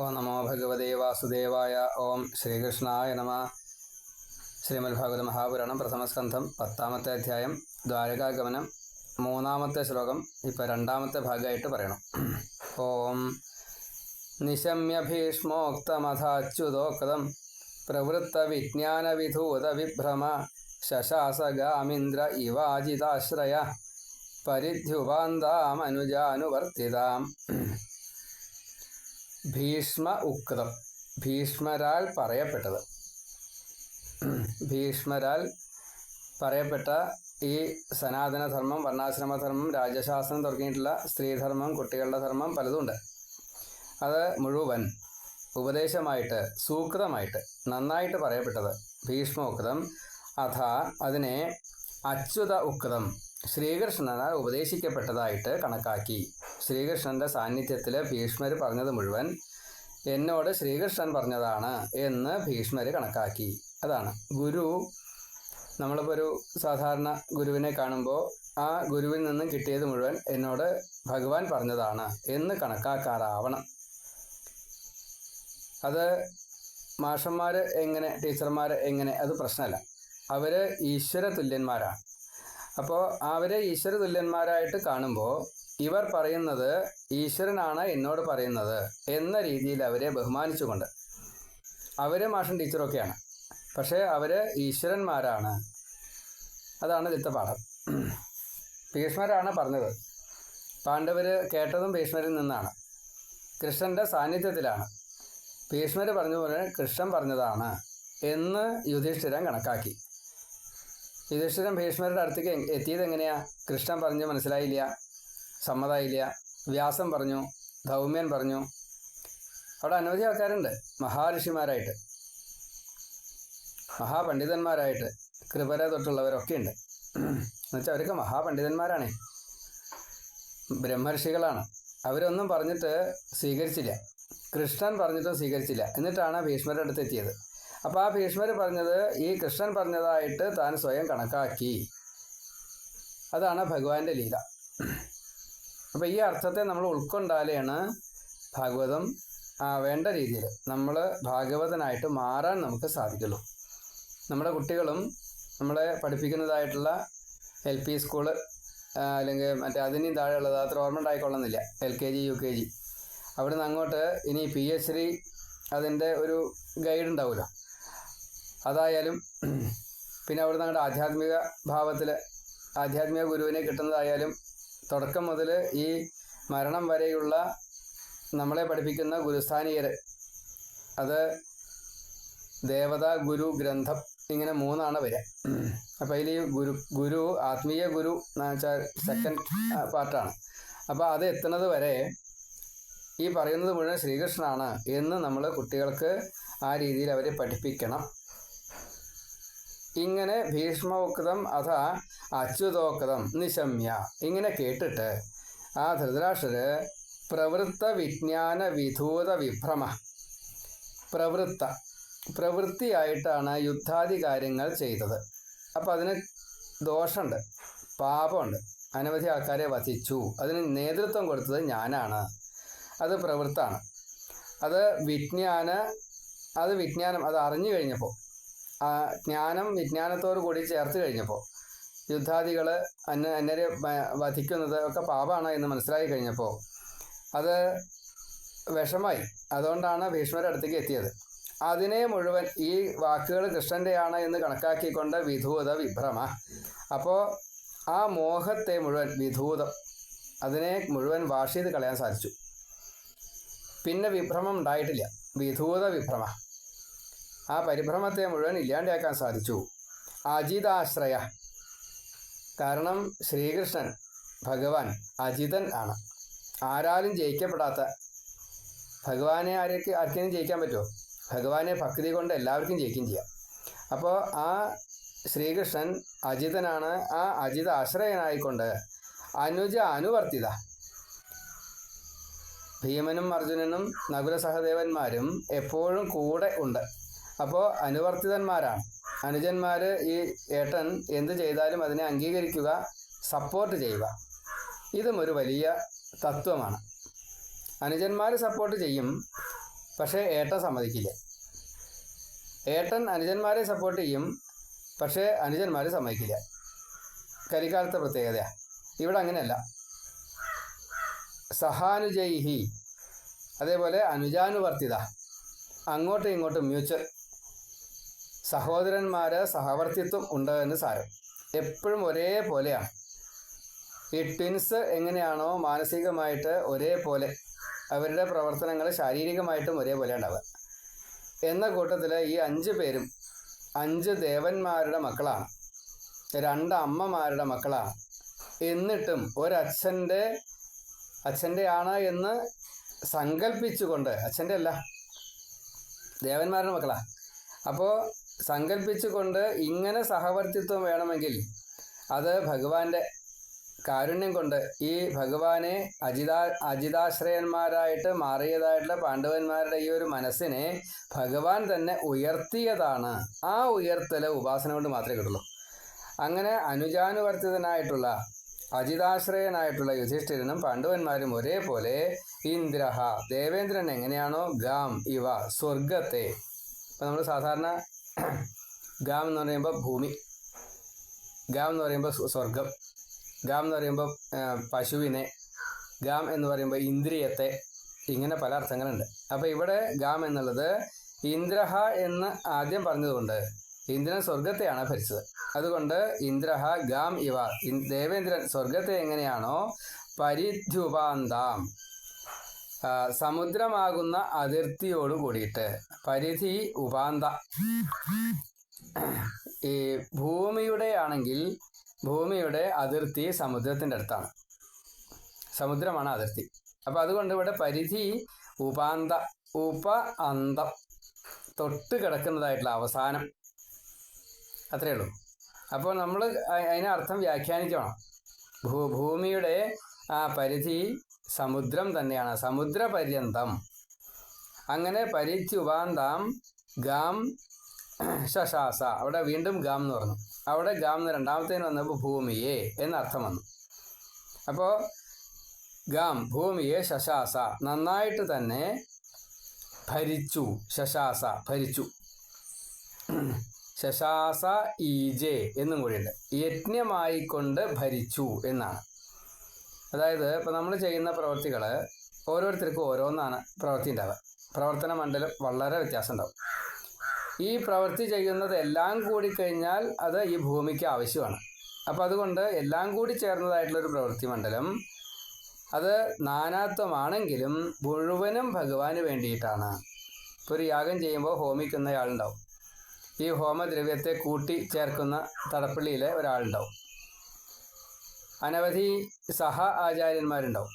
ഓം നമോ ഭഗവതേ വാസുദേവായ ഓം ശ്രീകൃഷ്ണായ നമ. ശ്രീമദ് ഭാഗവത മഹാപുരാണം പ്രഥമസ്കന്ധം പത്താമത്തെ അധ്യായം ദ്വാരകാഗമനം മൂന്നാമത്തെ ശ്ലോകം ഇപ്പോൾ രണ്ടാമത്തെ ഭാഗമായിട്ട് പറയണം. ഓം നിശമ്യ ഭീഷ്മോക്തമഥാച്യുതോക്തം പ്രവൃത്ത വിജ്ഞാനവിധൂത വിഭ്രമ ശശാസഗാമിന്ദ്ര ഇവാജിതാശ്രയ പരിധ്യുപാന്താമനുജാനുവർത്തിതാം. ഭീഷ്മ ഉക്തം ഭീഷ്മരാൽ പറയപ്പെട്ടത്. ഭീഷ്മരാൽ പറയപ്പെട്ട ഈ സനാതനധർമ്മം വർണാശ്രമധർമ്മം രാജശാസ്ത്രം തുടങ്ങിയിട്ടുള്ള സ്ത്രീധർമ്മം കുട്ടികളുടെ ധർമ്മം പലതുമുണ്ട് അത് മുഴുവൻ ഉപദേശമായിട്ട് സൂക്തമായിട്ട് നന്നായിട്ട് പറയപ്പെട്ടത് ഭീഷ്മ ഉക്തം അഥ അതിനെ അച്യുത ഉക്തം ശ്രീകൃഷ്ണനാൽ ഉപദേശിക്കപ്പെട്ടതായിട്ട് കണക്കാക്കി. ശ്രീകൃഷ്ണന്റെ സാന്നിധ്യത്തിൽ ഭീഷ്മർ പറഞ്ഞത് മുഴുവൻ എന്നോട് ശ്രീകൃഷ്ണൻ പറഞ്ഞതാണ് എന്ന് ഭീഷ്മർ കണക്കാക്കി. അതാണ്. ഗുരു നമ്മളിപ്പോൾ ഒരു സാധാരണ ഗുരുവിനെ കാണുമ്പോൾ ആ ഗുരുവിൽ നിന്നും കിട്ടിയത് മുഴുവൻ എന്നോട് ഭഗവാൻ പറഞ്ഞതാണ് എന്ന് കണക്കാക്കാറാവണം. അത് മാഷന്മാർ എങ്ങനെ ടീച്ചർമാർ എങ്ങനെ അത് പ്രശ്നമല്ല. അവർ ഈശ്വര തുല്യന്മാരാണ് അപ്പോൾ അവരെ ഈശ്വര തുല്യന്മാരായിട്ട് കാണുമ്പോൾ ഇവർ പറയുന്നത് ഈശ്വരനാണ് എന്നോട് പറയുന്നത് എന്ന രീതിയിൽ അവരെ ബഹുമാനിച്ചുകൊണ്ട്. അവരെ മാഷൻ ടീച്ചറൊക്കെയാണ് പക്ഷേ അവർ ഈശ്വരന്മാരാണ്. അതാണ് ഇതിലത്തെ പാഠം. ഭീഷ്മരാണ് പറഞ്ഞത്. പാണ്ഡവർ കേട്ടതും ഭീഷ്മരിൽ നിന്നാണ്. കൃഷ്ണന്റെ സാന്നിധ്യത്തിലാണ്. ഭീഷ്മർ പറഞ്ഞ പോലെ കൃഷ്ണൻ പറഞ്ഞതാണ് എന്ന് യുധിഷ്ഠിരൻ കണക്കാക്കി. യുധിഷ്ഠിരൻ ഭീഷ്മരുടെ അടുത്തേക്ക് എത്തിയത് എങ്ങനെയാ? കൃഷ്ണൻ പറഞ്ഞു മനസ്സിലായില്ല. സമ്മതായില്ല. വ്യാസം പറഞ്ഞു ധൗമ്യൻ പറഞ്ഞു. അവിടെ അനവധി ആൾക്കാരുണ്ട്. മഹാഋഷിമാരായിട്ട്. മഹാപണ്ഡിതന്മാരായിട്ട്. കൃപര തൊട്ടുള്ളവരൊക്കെ ഉണ്ട് എന്നുവെച്ചാൽ അവരൊക്കെ മഹാപണ്ഡിതന്മാരാണേ. ബ്രഹ്മർഷികളാണ് അവരൊന്നും പറഞ്ഞിട്ട് സ്വീകരിച്ചില്ല. കൃഷ്ണൻ പറഞ്ഞിട്ടും സ്വീകരിച്ചില്ല. എന്നിട്ടാണ് ഭീഷ്മരുടെ അടുത്ത് എത്തിയത്. അപ്പോൾ ആ ഭീഷ്മർ പറഞ്ഞത് ഈ കൃഷ്ണൻ പറഞ്ഞതായിട്ട് താൻ സ്വയം കണക്കാക്കി. അതാണ് ഭഗവാന്റെ ലീല. അപ്പോൾ ഈ അർത്ഥത്തെ നമ്മൾ ഉൾക്കൊണ്ടാലാണ് ഭാഗവതം വേണ്ട രീതിയിൽ നമ്മൾ ഭാഗവതനായിട്ട് മാറാൻ നമുക്ക് സാധിക്കുള്ളൂ. നമ്മുടെ കുട്ടികളും നമ്മളെ പഠിപ്പിക്കുന്നതായിട്ടുള്ള എൽ പി സ്കൂൾ അല്ലെങ്കിൽ മറ്റേ അതിനും താഴെയുള്ളത് അത്ര ഓർമ്മ ഉണ്ടായിക്കൊള്ളുന്നില്ല. L K G U K G. അവിടുന്ന് അങ്ങോട്ട് ഇനി പി എച്ച് ഡി അതിന്റെ ഒരു ഗൈഡ് ഉണ്ടാവുമല്ലോ. അതായാലും പിന്നെ അവിടെ നിങ്ങളുടെ ആധ്യാത്മിക ഭാവത്തിൽ ആധ്യാത്മിക ഗുരുവിനെ കിട്ടുന്നതായാലും തുടക്കം മുതൽ ഈ മരണം വരെയുള്ള നമ്മളെ പഠിപ്പിക്കുന്ന ഗുരുസ്ഥാനീയർ അത് ദേവത ഗുരു ഗ്രന്ഥം ഇങ്ങനെ മൂന്നാണ് വരിക. അപ്പോൾ അതിൽ ഈ ഗുരു ഗുരു ആത്മീയ ഗുരു സെക്കൻഡ് പാർട്ടാണ്. അപ്പോൾ അത് എത്തുന്നത് വരെ ഈ പറയുന്നത് മുഴുവൻ ശ്രീകൃഷ്ണനാണ് എന്ന് നമ്മൾ കുട്ടികൾക്ക് ആ രീതിയിൽ അവരെ പഠിപ്പിക്കണം. ഇങ്ങനെ ഭീഷ്മോക്തം അഥ അച്യുതോക്തം നിശമ്യ ഇങ്ങനെ കേട്ടിട്ട് ആ ധൃതരാഷ്ട്രര് പ്രവൃത്ത വിജ്ഞാന വിധൂത വിഭ്രമ പ്രവൃത്ത പ്രവൃത്തിയായിട്ടാണ് യുദ്ധാദി കാര്യങ്ങൾ ചെയ്തത്. അപ്പം അതിന് ദോഷമുണ്ട് പാപമുണ്ട്. അനവധി ആൾക്കാരെ വധിച്ചു. അതിന് നേതൃത്വം കൊടുത്തത് ഞാനാണ്. അത് പ്രവൃത്താണ്. അത് വിജ്ഞാന അത് വിജ്ഞാനം അത് അറിഞ്ഞു കഴിഞ്ഞപ്പോൾ ആ ജ്ഞാനം വിജ്ഞാനത്തോടു കൂടി ചേർത്ത് കഴിഞ്ഞപ്പോൾ യുദ്ധാദികൾ അന്ന അന്യരെ വധിക്കുന്നത് ഒക്കെ പാപമാണ് എന്ന് മനസ്സിലായി കഴിഞ്ഞപ്പോൾ അത് വിഷമായി. അതുകൊണ്ടാണ് ഭീഷ്മരുടെ അടുത്തേക്ക് എത്തിയത്. അതിനെ മുഴുവൻ ഈ വാക്കുകൾ കൃഷ്ണന്റെയാണ് എന്ന് കണക്കാക്കിക്കൊണ്ട് വിധൂത വിഭ്രമ. അപ്പോൾ ആ മോഹത്തെ മുഴുവൻ വിധൂതം അതിനെ മുഴുവൻ വാഷ് ചെയ്ത് കളയാൻ സാധിച്ചു. പിന്നെ വിഭ്രമം ഉണ്ടായിട്ടില്ല. വിധൂത വിഭ്രമ. ആ പരിഭ്രമത്തെ മുഴുവൻ ഇല്ലാണ്ടാക്കാൻ സാധിച്ചു. അജിതാശ്രയ. കാരണം ശ്രീകൃഷ്ണൻ ഭഗവാൻ അജിതൻ ആണ്. ആരാലും ജയിക്കപ്പെടാത്ത ഭഗവാനെ ആരൊക്കെ ആർക്കെങ്കിലും ജയിക്കാൻ പറ്റുമോ? ഭഗവാനെ ഭക്തി കൊണ്ട് എല്ലാവർക്കും ജയിക്കും ചെയ്യാം. അപ്പോൾ ആ ശ്രീകൃഷ്ണൻ അജിതനാണ്. ആ അജിത ആശ്രയനായിക്കൊണ്ട് അനുജ അനുവർത്തിത. ഭീമനും അർജുനനും നകുല സഹദേവന്മാരും എപ്പോഴും കൂടെ ഉണ്ട്. അപ്പോൾ അനുവർത്തിതന്മാരാണ് അനുജന്മാർ ഈ ഏട്ടൻ എന്ത് ചെയ്താലും അതിനെ അംഗീകരിക്കുക സപ്പോർട്ട് ചെയ്യുക. ഇതും ഒരു വലിയ തത്വമാണ്. അനുജന്മാർ സപ്പോർട്ട് ചെയ്യും പക്ഷേ ഏട്ടൻ സമ്മതിക്കില്ല. ഏട്ടൻ അനുജന്മാരെ സപ്പോർട്ട് ചെയ്യും പക്ഷേ അനുജന്മാർ സമ്മതിക്കില്ല. കരിക്കാലത്തെ പ്രത്യേകതയാണ് ഇവിടെ അങ്ങനെയല്ല. സഹാനുജൈഹി അതേപോലെ അനുജാനുവർത്തിത. അങ്ങോട്ടും ഇങ്ങോട്ടും മ്യൂച്വൽ സഹോദരന്മാര് സഹവർത്തിത്വം ഉണ്ട് എന്ന് സാരം. എപ്പോഴും ഒരേപോലെയാണ് ഈ ട്വിൻസ് എങ്ങനെയാണോ മാനസികമായിട്ട് ഒരേപോലെ അവരുടെ പ്രവർത്തനങ്ങൾ ശാരീരികമായിട്ടും ഒരേപോലെ ഉണ്ടാവുക. എന്ന കൂട്ടത്തിൽ ഈ അഞ്ച് പേരും അഞ്ച് ദേവന്മാരുടെ മക്കളാണ്. രണ്ട് അമ്മമാരുടെ മക്കളാണ്. എന്നിട്ടും ഒരച്ഛന്റെ അച്ഛന്റെ ആണ് എന്ന് സങ്കല്പിച്ചുകൊണ്ട് അച്ഛന്റെ അല്ല ദേവന്മാരുടെ മക്കളാണ് അപ്പോൾ സങ്കല്പിച്ചുകൊണ്ട് ഇങ്ങനെ സഹവർത്തിത്വം വേണമെങ്കിൽ അത് ഭഗവാന്റെ കാരുണ്യം കൊണ്ട് ഈ ഭഗവാനെ അജിതാ അജിതാശ്രയന്മാരായിട്ട് മാറിയതായിട്ടുള്ള പാണ്ഡവന്മാരുടെ ഈ ഒരു മനസ്സിനെ ഭഗവാൻ തന്നെ ഉയർത്തിയതാണ്. ആ ഉയർത്തൽ ഉപാസന കൊണ്ട് മാത്രമേ കിട്ടുള്ളൂ. അങ്ങനെ അനുജാനുവർത്തിതനായിട്ടുള്ള അജിതാശ്രയനായിട്ടുള്ള യുധിഷ്ഠിരനും പാണ്ഡവന്മാരും ഒരേപോലെ ഇന്ദ്രഹ ദേവേന്ദ്രൻ എങ്ങനെയാണോ ഗാം ഇവ സ്വർഗത്തെ ഇപ്പം നമ്മൾ സാധാരണ ഗാം എന്ന് പറയുമ്പോൾ ഭൂമി. ഗാം എന്ന് പറയുമ്പോൾ സ്വ- സ്വർഗം. ഗാം എന്ന് പറയുമ്പോൾ പശുവിനെ. ഗാം എന്ന് പറയുമ്പോൾ ഇന്ദ്രിയത്തെ. ഇങ്ങനെ പല അർത്ഥങ്ങളുണ്ട്. അപ്പോൾ ഇവിടെ ഗാം എന്നുള്ളത് ഇന്ദ്രഹ എന്ന് ആദ്യം പറഞ്ഞതുകൊണ്ട് ഇന്ദ്രൻ സ്വർഗത്തെയാണ് ഭരിച്ചത്. അതുകൊണ്ട് ഇന്ദ്രഹ ഗാം ഇവ. ദേവേന്ദ്രൻ സ്വർഗത്തെ എങ്ങനെയാണോ പരിധ്യുപാന്താം സമുദ്രമാകുന്ന അതിർത്തിയോട് കൂടിയിട്ട് പരിധി ഉപാന്ത. ഈ ഭൂമിയുടെ ആണെങ്കിൽ ഭൂമിയുടെ അതിർത്തി സമുദ്രത്തിന്റെ അടുത്താണ്. സമുദ്രമാണ് അതിർത്തി. അപ്പം അതുകൊണ്ട് ഇവിടെ പരിധി ഉപാന്ത ഉപ അന്തം തൊട്ട് കിടക്കുന്നതായിട്ടുള്ള അവസാനം. അത്രയേ ഉള്ളൂ. അപ്പോൾ നമ്മൾ അതിനർത്ഥം വ്യാഖ്യാനിക്കണം. ഭൂ ഭൂമിയുടെ ആ പരിധി സമുദ്രം തന്നെയാണ്. സമുദ്രപര്യന്തം. അങ്ങനെ പരിത്യുപാന്താം ഗാം ശശാസ. അവിടെ വീണ്ടും ഗാം എന്ന് പറഞ്ഞു. അവിടെ ഗാം എന്ന് രണ്ടാമത്തേന് വന്നപ്പോൾ ഭൂമിയെ എന്നർത്ഥം വന്നു. അപ്പോൾ ഗാം ഭൂമിയെ ശശാസ. നന്നായിട്ട് തന്നെ ഭരിച്ചു. ശശാസ ഭരിച്ചു. ശശാസ ഈജെ എന്നും കൂടിയുണ്ട്. യജ്ഞമായിക്കൊണ്ട് ഭരിച്ചു എന്നാണ്. അതായത് ഇപ്പം നമ്മൾ ചെയ്യുന്ന പ്രവൃത്തികൾ ഓരോരുത്തർക്കും ഓരോന്നാണ് പ്രവൃത്തി ഉണ്ടാവുക. പ്രവർത്തന മണ്ഡലം വളരെ വ്യത്യാസം ഉണ്ടാവും ഈ പ്രവൃത്തി ചെയ്യുന്നത് എല്ലാം കൂടി കഴിഞ്ഞാൽ അത് ഈ ഭൂമിക്ക് ആവശ്യമാണ്. അപ്പം അതുകൊണ്ട് എല്ലാം കൂടി ചേർന്നതായിട്ടുള്ളൊരു പ്രവൃത്തി മണ്ഡലം അത് നാനാത്വമാണെങ്കിലും മുഴുവനും ഭഗവാന് വേണ്ടിയിട്ടാണ്. ഇപ്പോൾ ഒരു യാഗം ചെയ്യുമ്പോൾ ഹോമിക്കുന്ന ആളുണ്ടാവും ഈ ഹോമദ്രവ്യത്തെ കൂട്ടി ചേർക്കുന്ന തടപ്പള്ളിയിലെ ഒരാളുണ്ടാവും. അനവധി സഹ ആചാര്യന്മാരുണ്ടാവും.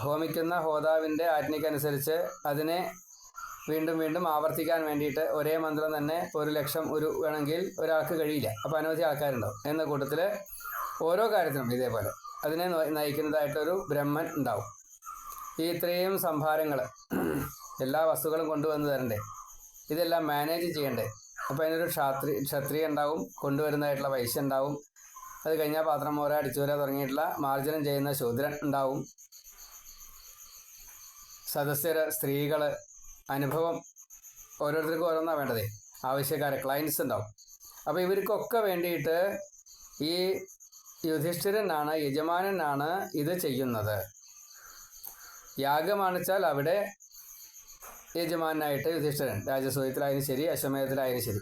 ഹോമിക്കുന്ന ഹോതാവിന്റെ ആജ്ഞയ്ക്കനുസരിച്ച് അതിനെ വീണ്ടും വീണ്ടും ആവർത്തിക്കാൻ വേണ്ടിയിട്ട് ഒരേ മന്ത്രം തന്നെ ഒരു ലക്ഷം ഒരു വേണമെങ്കിൽ ഒരാൾക്ക് കഴിയില്ല. അപ്പോൾ അനവധി ആൾക്കാരുണ്ടാവും. എന്ന കൂട്ടത്തിൽ ഓരോ കാര്യത്തിനും ഇതേപോലെ അതിനെ നയിക്കുന്നതായിട്ടൊരു ബ്രഹ്മൻ ഉണ്ടാവും. ഈ ഇത്രയും സംഭാരങ്ങൾ എല്ലാ വസ്തുക്കളും കൊണ്ടുവന്ന് തരണ്ടേ? ഇതെല്ലാം മാനേജ് ചെയ്യണ്ടേ? അപ്പോൾ അതിനൊരു ക്ഷാത്രി ക്ഷത്രിയ ഉണ്ടാവും കൊണ്ടുവരുന്നതായിട്ടുള്ള വൈശ്യ ഉണ്ടാവും. അത് കഴിഞ്ഞാൽ പാത്രം മോര അടിച്ചുവര തുടങ്ങിയിട്ടുള്ള മാർജനം ചെയ്യുന്ന ശൂദ്രൻ ഉണ്ടാവും. സദസ്യർ സ്ത്രീകൾ അനുഭവം ഓരോരുത്തർക്കും ഓരോന്നാണ് വേണ്ടത്. ആവശ്യക്കാരെ ക്ലയൻസ് ഉണ്ടാവും. അപ്പോൾ ഇവർക്കൊക്കെ വേണ്ടിയിട്ട് ഈ യുധിഷ്ഠിരനാണ് യജമാനനാണ് ഇത് ചെയ്യുന്നത്. യാഗമാണിച്ചാൽ അവിടെ യജമാനായിട്ട് യുധിഷ്ഠിരൻ രാജസൂയത്തിലായാലും ശരി അശ്വമേധത്തിലായാലും ശരി.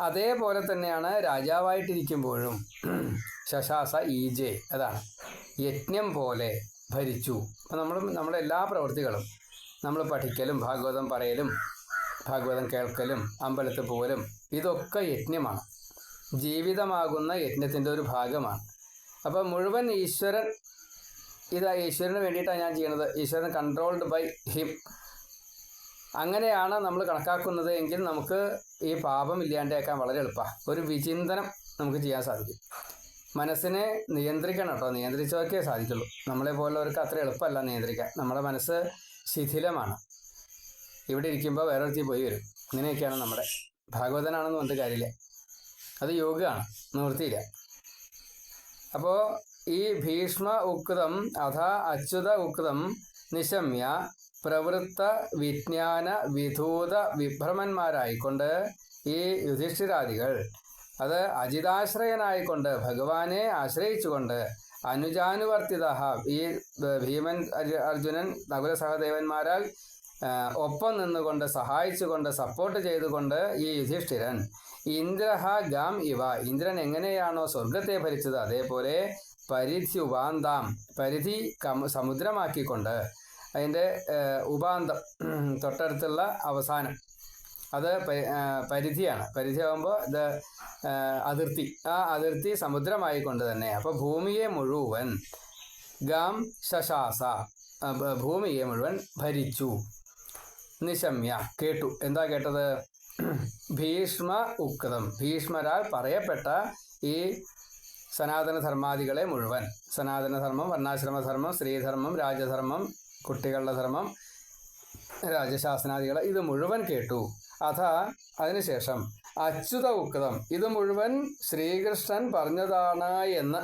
അതേപോലെ തന്നെയാണ് രാജാവായിട്ടിരിക്കുമ്പോഴും ശശാസ ഈജെ അതാണ്. യജ്ഞം പോലെ ഭരിച്ചു. അപ്പം നമ്മൾ നമ്മുടെ എല്ലാ പ്രവൃത്തികളും നമ്മൾ പഠിക്കലും ഭാഗവതം പറയലും ഭാഗവതം കേൾക്കലും അമ്പലത്തിൽ പോലും ഇതൊക്കെ യജ്ഞമാണ്. ജീവിതമാകുന്ന യജ്ഞത്തിന്റെ ഒരു ഭാഗമാണ്. അപ്പോൾ മുഴുവൻ ഈശ്വരൻ ഇതാ ഈശ്വരന് വേണ്ടിയിട്ടാണ് ഞാൻ ചെയ്യണത് ഈശ്വരൻ കൺട്രോൾഡ് ബൈ ഹിം അങ്ങനെയാണ് നമ്മൾ കണക്കാക്കുന്നത് എങ്കിൽ നമുക്ക് ഈ പാപം ഇല്ലാണ്ടാക്കാൻ വളരെ എളുപ്പമാണ് ഒരു വിചിന്തനം നമുക്ക് ചെയ്യാൻ സാധിക്കും. മനസ്സിനെ നിയന്ത്രിക്കണം കേട്ടോ നിയന്ത്രിച്ചവർക്കേ സാധിക്കുള്ളൂ. നമ്മളെ പോലുള്ളവർക്ക് അത്ര എളുപ്പമല്ല നിയന്ത്രിക്കാൻ. നമ്മുടെ മനസ്സ് ശിഥിലമാണ്. ഇവിടെ ഇരിക്കുമ്പോൾ വേറൊരുത്തി പോയി വരും. ഇങ്ങനെയൊക്കെയാണ് നമ്മുടെ ഭാഗവതനാണെന്ന് പറഞ്ഞ കാര്യമില്ല. അത് യോഗമാണ് നിവൃത്തിയില്ല. അപ്പോൾ ഈ ഭീഷ്മ ഉക്തം അഥ അച്യുത ഉക്തം നിശമ്യ പ്രവൃത്ത വിജ്ഞാന വിധൂത വിഭ്രമന്മാരായിക്കൊണ്ട് ഈ യുധിഷ്ഠിരാദികൾ. അത് അജിതാശ്രയനായിക്കൊണ്ട് ഭഗവാനെ ആശ്രയിച്ചുകൊണ്ട് അനുജാനുവർത്തിത ഈ ഭീമൻ അർജു- അർജുനൻ നകുല സഹദേവന്മാരാൽ ഒപ്പം നിന്നുകൊണ്ട് സഹായിച്ചുകൊണ്ട് സപ്പോർട്ട് ചെയ്തുകൊണ്ട് ഈ യുധിഷ്ഠിരൻ. ഇന്ദ്രഹ ഗാം ഇവ. ഇന്ദ്രൻ എങ്ങനെയാണോ സ്വർഗത്തെ ഭരിച്ചത് അതേപോലെ പരിധി ഉപാന്താം പരിധി സമുദ്രമാക്കിക്കൊണ്ട് അതിന്റെ ഉപാന്തം തൊട്ടടുത്തുള്ള അവസാനം. അത് പരിധിയാണ്. പരിധിയാകുമ്പോൾ ഇത് അതിർത്തി. ആ അതിർത്തി സമുദ്രമായിക്കൊണ്ട് തന്നെ. അപ്പോൾ ഭൂമിയെ മുഴുവൻ ഗാം ശശാസ ഭൂമിയെ മുഴുവൻ ഭരിച്ചു. നിശമ്യ കേട്ടു. എന്താ കേട്ടത്? ഭീഷ്മ ഉക്തം. ഭീഷ്മരാൽ പറയപ്പെട്ട ഈ സനാതനധർമാദികളെ മുഴുവൻ. സനാതനധർമ്മം വർണാശ്രമധർമ്മം സ്ത്രീധർമ്മം രാജധർമ്മം കുട്ടികളുടെ ധർമ്മം രാജശാസനാദികൾ ഇത് മുഴുവൻ കേട്ടു. അഥ അതിനുശേഷം അച്യുത ഉക്തം ഇത് മുഴുവൻ ശ്രീകൃഷ്ണൻ പറഞ്ഞതാണ് എന്ന്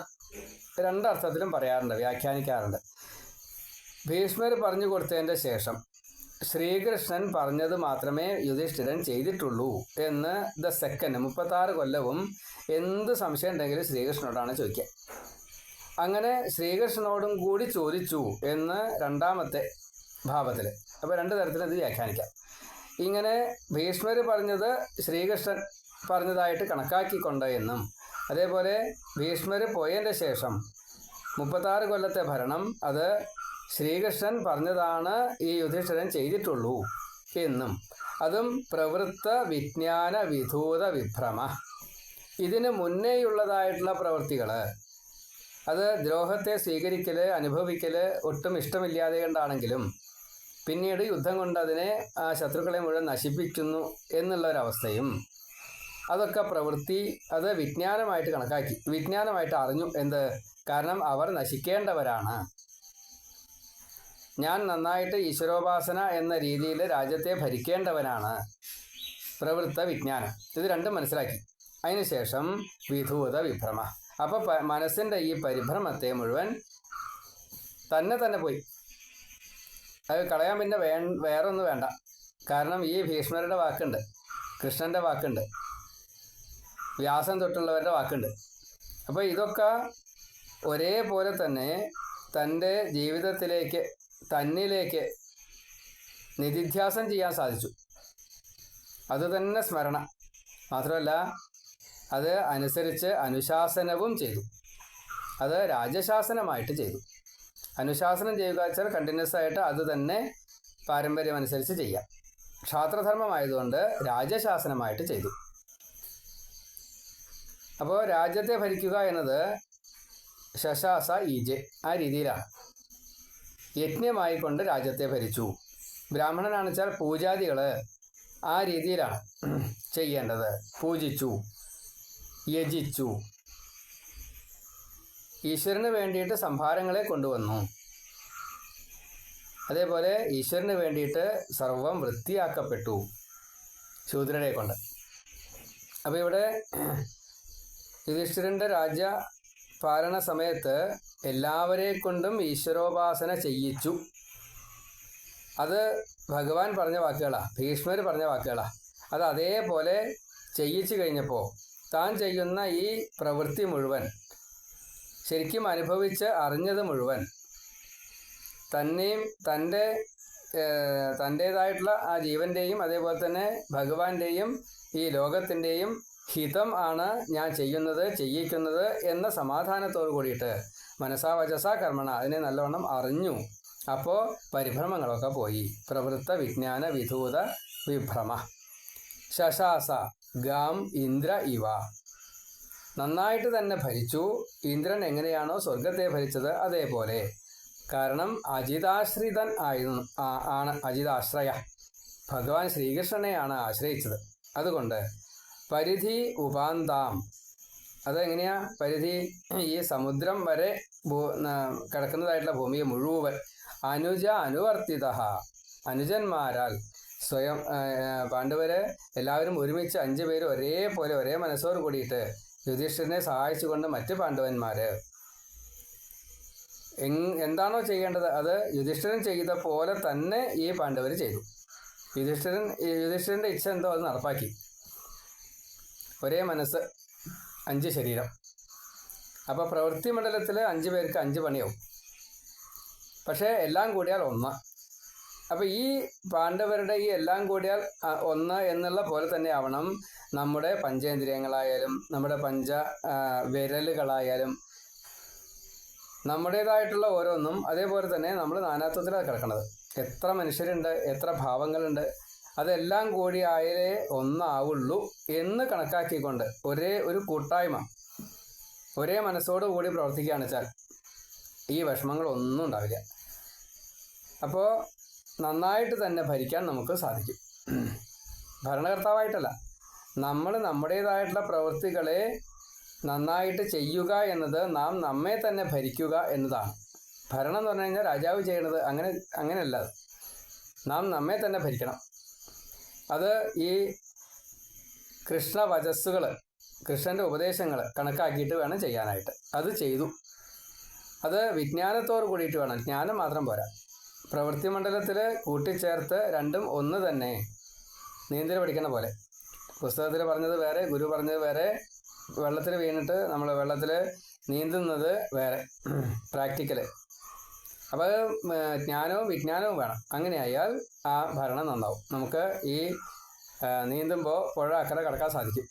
രണ്ടർത്ഥത്തിലും പറയാറുണ്ട് വ്യാഖ്യാനിക്കാറുണ്ട്. ഭീഷ്മർ പറഞ്ഞു കൊടുത്തതിന്റെ ശേഷം ശ്രീകൃഷ്ണൻ പറഞ്ഞത് മാത്രമേ യുധിഷ്ഠിരൻ ചെയ്തിട്ടുള്ളൂ എന്ന് ദ സെക്കൻഡ് മുപ്പത്താറ് കൊല്ലവും എന്ത് സംശയം ഉണ്ടെങ്കിലും ശ്രീകൃഷ്ണനോടാണ് ചോദിക്കുക. അങ്ങനെ ശ്രീകൃഷ്ണനോടും കൂടി ചോദിച്ചു എന്ന് രണ്ടാമത്തെ ഭാവത്തിൽ അപ്പോൾ രണ്ട് തരത്തിൽ ഇത് വ്യാഖ്യാനിക്കാം. ഇങ്ങനെ ഭീഷ്മർ പറഞ്ഞത് ശ്രീകൃഷ്ണൻ പറഞ്ഞതായിട്ട് കണക്കാക്കിക്കൊണ്ട് എന്നും അതേപോലെ ഭീഷ്മർ പോയതിന്റെ ശേഷം മുപ്പത്താറ് കൊല്ലത്തെ ഭരണം അത് ശ്രീകൃഷ്ണൻ പറഞ്ഞതാണ് ഈ യുധിഷ്ഠിരൻ ചെയ്തിട്ടുള്ളൂ എന്നും അതും പ്രവൃത്ത വിജ്ഞാന വിധൂത വിഭ്രമ. ഇതിന് മുന്നേയുള്ളതായിട്ടുള്ള പ്രവൃത്തികൾ അത് ദ്രോഹത്തെ സ്വീകരിക്കൽ അനുഭവിക്കൽ ഒട്ടും ഇഷ്ടമില്ലാതെ കണ്ടാണെങ്കിലും പിന്നീട് യുദ്ധം കൊണ്ട് അതിനെ ആ ശത്രുക്കളെ മുഴുവൻ നശിപ്പിക്കുന്നു എന്നുള്ള ഒരവസ്ഥയും അതൊക്കെ പ്രവൃത്തി അത് വിജ്ഞാനമായിട്ട് കണക്കാക്കി. വിജ്ഞാനമായിട്ട് അറിഞ്ഞു എന്ത്? കാരണം അവർ നശിക്കേണ്ടവരാണ്. ഞാൻ നന്നായിട്ട് ഈശ്വരോപാസന എന്ന രീതിയിൽ രാജ്യത്തെ ഭരിക്കേണ്ടവനാണ്. പ്രവൃത്ത വിജ്ഞാനം. ഇത് രണ്ടും മനസ്സിലാക്കി. അതിനുശേഷം വിധൂത വിഭ്രമ. അപ്പോൾ മനസ്സിന്റെ ഈ പരിഭ്രമത്തെ മുഴുവൻ തന്നെ തന്നെ പോയി. അത് കളയാൻ പിന്നെ വേ വേറൊന്നും വേണ്ട. കാരണം ഈ ഭീഷ്മരുടെ വാക്കുണ്ട് കൃഷ്ണന്റെ വാക്കുണ്ട് വ്യാസം തൊട്ടുള്ളവരുടെ വാക്കുണ്ട്. അപ്പോൾ ഇതൊക്കെ ഒരേപോലെ തന്നെ തന്റെ ജീവിതത്തിലേക്ക് തന്നിലേക്ക് നിധിധ്യാസം ചെയ്യാൻ സാധിച്ചു. അതുതന്നെ സ്മരണ. മാത്രമല്ല അത് അനുസരിച്ച് അനുശാസനവും ചെയ്തു. അത് രാജശാസനമായിട്ട് ചെയ്തു. അനുശാസനം ചെയ്യുക വെച്ചാൽ കണ്ടിന്യൂസ് ആയിട്ട് അത് തന്നെ പാരമ്പര്യം അനുസരിച്ച് ചെയ്യാം. ക്ഷാത്രധർമ്മമായതുകൊണ്ട് രാജശാസനമായിട്ട് ചെയ്തു. അപ്പോൾ രാജ്യത്തെ ഭരിക്കുക എന്നത് ശശാസ ഈജെ ആ രീതിയിലാണ്. യജ്ഞമായിക്കൊണ്ട് രാജ്യത്തെ ഭരിച്ചു. ബ്രാഹ്മണനാണെന്ന് വെച്ചാൽ പൂജാദികൾ ആ രീതിയിലാണ് ചെയ്യേണ്ടത്. പൂജിച്ചു. യജിച്ചു. ഈശ്വരന് വേണ്ടിയിട്ട് സംഭാരങ്ങളെ കൊണ്ടുവന്നു. അതേപോലെ ഈശ്വരന് വേണ്ടിയിട്ട് സർവം വൃത്തിയാക്കപ്പെട്ടു ശൂദ്രനെ കൊണ്ട്. അപ്പോൾ ഇവിടെ യുധിഷ്ഠിരന്റെ രാജ്യ പാലന സമയത്ത് എല്ലാവരെ കൊണ്ടും ഈശ്വരോപാസന ചെയ്യിച്ചു. അത് ഭഗവാൻ പറഞ്ഞ വാക്കുകളാണ് ഭീഷ്മർ പറഞ്ഞ വാക്കുകളാണ് അത് അതേപോലെ ചെയ്യിച്ചു കഴിഞ്ഞപ്പോൾ താൻ ചെയ്യുന്ന ഈ പ്രവൃത്തി മുഴുവൻ ശരിക്കും അനുഭവിച്ച് അറിഞ്ഞത് മുഴുവൻ തന്നെയും തന്റെ തന്റേതായിട്ടുള്ള ആ ജീവന്റെയും അതേപോലെ തന്നെ ഭഗവാന്റെയും ഈ ലോകത്തിന്റെയും ഹിതം ആണ് ഞാൻ ചെയ്യുന്നത് ചെയ്യിക്കുന്നത് എന്ന സമാധാനത്തോടു കൂടിയിട്ട് മനസാ വചസാ കർമ്മണ അതിനെ നല്ലവണ്ണം അറിഞ്ഞു. അപ്പോൾ പരിഭ്രമങ്ങളൊക്കെ പോയി. പ്രവൃത്ത വിജ്ഞാന വിധൂത വിഭ്രമ. ശശാസ. ഗാം ഇന്ദ്ര ഇവ. നന്നായിട്ട് തന്നെ ഭരിച്ചു. ഇന്ദ്രൻ എങ്ങനെയാണോ സ്വർഗത്തെ ഭരിച്ചത് അതേപോലെ. കാരണം അജിതാശ്രിതൻ ആയിരുന്നു ആണ് അജിതാശ്രയ. ഭഗവാൻ ശ്രീകൃഷ്ണനെയാണ് ആശ്രയിച്ചത്. അതുകൊണ്ട് പരിധി ഉപാന്താം. അതെങ്ങനെയാ? പരിധി ഈ സമുദ്രം വരെ ഭൂ- കിടക്കുന്നതായിട്ടുള്ള ഭൂമിയെ മുഴുവൻ അനുജ അനുവർത്തിത അനുജന്മാരാൽ സ്വയം ആ, എല്ലാവരും ഒരുമിച്ച് അഞ്ചു പേര് ഒരേപോലെ ഒരേ മനസ്സോട് കൂടിയിട്ട് യുധിഷ്ഠിരനെ സഹായിച്ചുകൊണ്ട് മറ്റ് പാണ്ഡവന്മാര്. എന്താണോ ചെയ്യേണ്ടത്? അത് യുധിഷ്ഠിരൻ ചെയ്ത പോലെ തന്നെ ഈ പാണ്ഡവർ ചെയ്തു. യുധിഷ്ഠിരൻ യുധിഷ്ഠിരന്റെ ഇച്ഛ എന്തോ അത് നടപ്പാക്കി. ഒരേ മനസ്സ് അഞ്ച് ശരീരം. അപ്പോൾ പ്രവൃത്തി മണ്ഡലത്തിൽ അഞ്ച് പേർക്ക് അഞ്ച് പണിയാവും. പക്ഷേ എല്ലാം കൂടിയാൽ ഒന്ന്. അപ്പോൾ ഈ പാണ്ഡവരുടെ ഈ എല്ലാം കൂടിയാൽ ഒന്ന് എന്നുള്ള പോലെ തന്നെ ആവണം. നമ്മുടെ പഞ്ചേന്ദ്രിയങ്ങളായാലും നമ്മുടെ പഞ്ച വിരലുകളായാലും നമ്മുടേതായിട്ടുള്ള ഓരോന്നും അതേപോലെ തന്നെ നമ്മൾ നാനാത്വത്തിലാണ് കിടക്കുന്നത്. എത്ര മനുഷ്യരുണ്ട് എത്ര ഭാവങ്ങളുണ്ട് അതെല്ലാം കൂടി ആയാലേ ഒന്നാവുള്ളൂ എന്ന് കണക്കാക്കിക്കൊണ്ട് ഒരേ ഒരു കൂട്ടായ്മ ഒരേ മനസ്സോടു കൂടി പ്രവർത്തിക്കുകയാണ് വെച്ചാൽ ഈ വിഷമങ്ങളൊന്നും ഉണ്ടാവില്ല. അപ്പോൾ നന്നായിട്ട് തന്നെ ഭരിക്കാൻ നമുക്ക് സാധിക്കും. ഭരണകർത്താവായിട്ടല്ല. നമ്മൾ നമ്മുടേതായിട്ടുള്ള പ്രവൃത്തികളെ നന്നായിട്ട് ചെയ്യുക എന്നത് നാം നമ്മെ തന്നെ ഭരിക്കുക എന്നതാണ്. ഭരണം എന്ന് പറഞ്ഞു കഴിഞ്ഞാൽ രാജാവ് ചെയ്യണത് അങ്ങനെ അങ്ങനെയല്ല. നാം നമ്മെ തന്നെ ഭരിക്കണം. അത് ഈ കൃഷ്ണ വചസ്സുകൾ കൃഷ്ണന്റെ ഉപദേശങ്ങൾ കണക്കാക്കിയിട്ട് വേണം ചെയ്യാനായിട്ട്. അത് ചെയ്തു. അത് വിജ്ഞാനത്തോട് കൂടിയിട്ട് വേണം. ജ്ഞാനം മാത്രം പോരാ. പ്രവൃത്തി മണ്ഡലത്തിൽ കൂട്ടിച്ചേർത്ത് രണ്ടും ഒന്ന് തന്നെ. നീന്തൽ പഠിക്കുന്ന പോലെ. പുസ്തകത്തിൽ പറഞ്ഞത് വേറെ ഗുരു പറഞ്ഞത് വേറെ. വെള്ളത്തിൽ വീണിട്ട് നമ്മൾ വെള്ളത്തിൽ നീന്തുന്നത് വേറെ. പ്രാക്ടിക്കൽ അപ്പോൾ ജ്ഞാനവും വിജ്ഞാനവും വേണം. അങ്ങനെയായാൽ ആ ഭരണം നന്നാവും. നമുക്ക് ഈ നീന്തുമ്പോൾ പുഴ അക്കരെ കടക്കാൻ സാധിക്കും.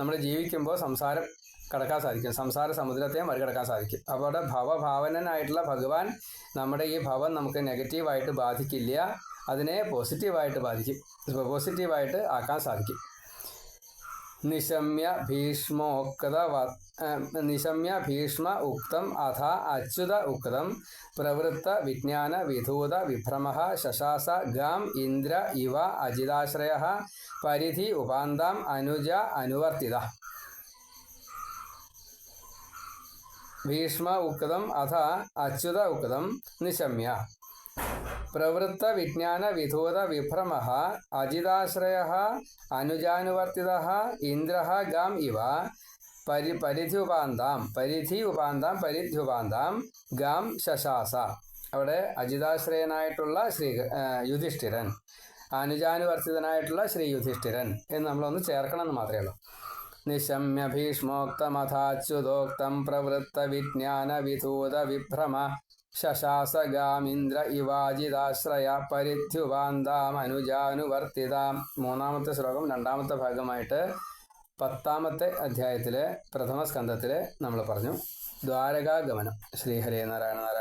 നമ്മൾ ജീവിക്കുമ്പോൾ സംസാരം കടക്കാൻ സാധിക്കും. സംസാര സമുദ്രത്തെ മറികടക്കാൻ സാധിക്കും. അപ്പോൾ ഭവഭാവനനായിട്ടുള്ള ഭഗവാൻ നമ്മുടെ ഈ ഭവം നമുക്ക് നെഗറ്റീവായിട്ട് ബാധിക്കില്ല. അതിനെ പോസിറ്റീവായിട്ട് ബാധിക്കും. പോസിറ്റീവായിട്ട് ആക്കാൻ സാധിക്കും. നിശമ്യ ഭീഷ്മോക്ത നിശമ്യ ഭീഷ്മ ഉക്തം അഥ അച്യുത ഉക്തം പ്രവൃത്ത വിജ്ഞാന വിധൂത വിഭ്രമ ശശാസ ഗാം ഇന്ദ്ര ഇവ അജിതാശ്രയ പരിധി ഉപാന്താം അനുജ അനുവർത്തിത. ഭീഷ്മ ഉക്തം അഥ അച്യുത ഉക്തം നിശമ്യ. പ്രവൃത്ത വിജ്ഞാന വിധൂത വിഭ്രമ അജിതാശ്രയ അനുജാനുവർത്തിത ഇന്ദ്ര ഗാം ഇവ പരി പരിധി ഉപാന്താം പരിധി ഉപാന്താം പരിധ്യുപാന്താം ഗാം ശശാസ. അവിടെ അജിതാശ്രയനായിട്ടുള്ള ശ്രീ യുധിഷ്ഠിരൻ. അനുജാനുവർത്തിതനായിട്ടുള്ള ശ്രീ യുധിഷ്ഠിരൻ എന്ന് നമ്മളൊന്ന് ചേർക്കണം എന്ന് മാത്രമേ ഉള്ളൂ. വിജ്ഞാന വിധൂത വിഭ്രമ ശശാസഗാമിന്ദ്ര ഇവാജിതാശ്രയ പരിധ്യുവാന്താമനുജാനുവർത്തിതാം മൂന്നാമത്തെ ശ്ലോകം രണ്ടാമത്തെ ഭാഗമായിട്ട് പത്താമത്തെ അധ്യായത്തിലെ പ്രഥമ സ്കന്ധത്തിൽ നമ്മൾ പറഞ്ഞു ദ്വാരകാഗമനം. ശ്രീഹരേ നാരായണ നാരായണ